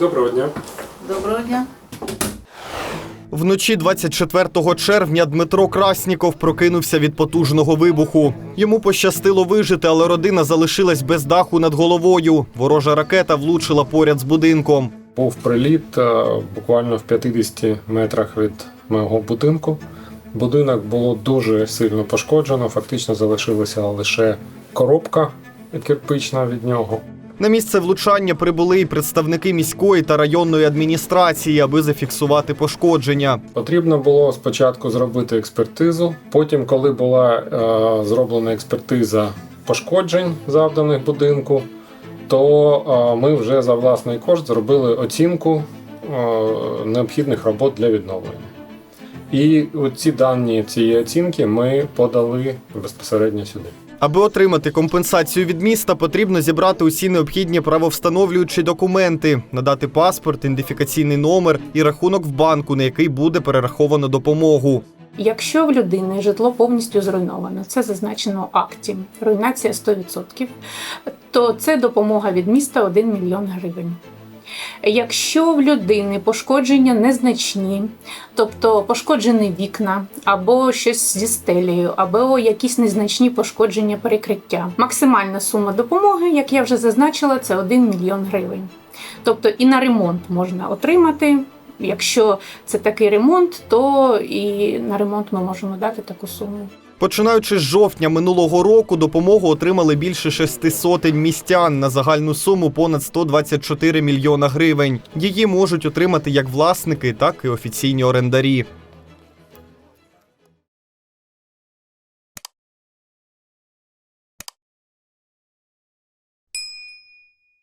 Доброго дня. Доброго дня. Вночі 24 червня Дмитро Красніков прокинувся від потужного вибуху. Йому пощастило вижити, але родина залишилась без даху над головою. Ворожа ракета влучила поряд з будинком. Був приліт е, буквально в 50 метрах від мого будинку. Будинок було дуже сильно пошкоджено, фактично залишилася лише коробка кирпична від нього. На місце влучання прибули і представники міської та районної адміністрації, аби зафіксувати пошкодження. Потрібно було спочатку зробити експертизу. Потім, коли була е, зроблена експертиза пошкоджень, завданих будинку, то е, ми вже за власний кошт зробили оцінку е, необхідних робот для відновлення. І ці дані цієї оцінки ми подали безпосередньо сюди. Аби отримати компенсацію від міста, потрібно зібрати усі необхідні правовстановлюючі документи, надати паспорт, ідентифікаційний номер і рахунок в банку, на який буде перераховано допомогу. Якщо в людини житло повністю зруйновано, це зазначено в акті, руйнація 100%, то це допомога від міста 1 мільйон гривень. Якщо в людини пошкодження незначні, тобто пошкоджені вікна, або щось зі стелею, або якісь незначні пошкодження перекриття, максимальна сума допомоги, як я вже зазначила, це 1 мільйон гривень. Тобто і на ремонт можна отримати. Якщо це такий ремонт, то і на ремонт ми можемо дати таку суму. Починаючи з жовтня минулого року, допомогу отримали більше шести сотень містян на загальну суму понад 124 мільйона гривень. Її можуть отримати як власники, так і офіційні орендарі.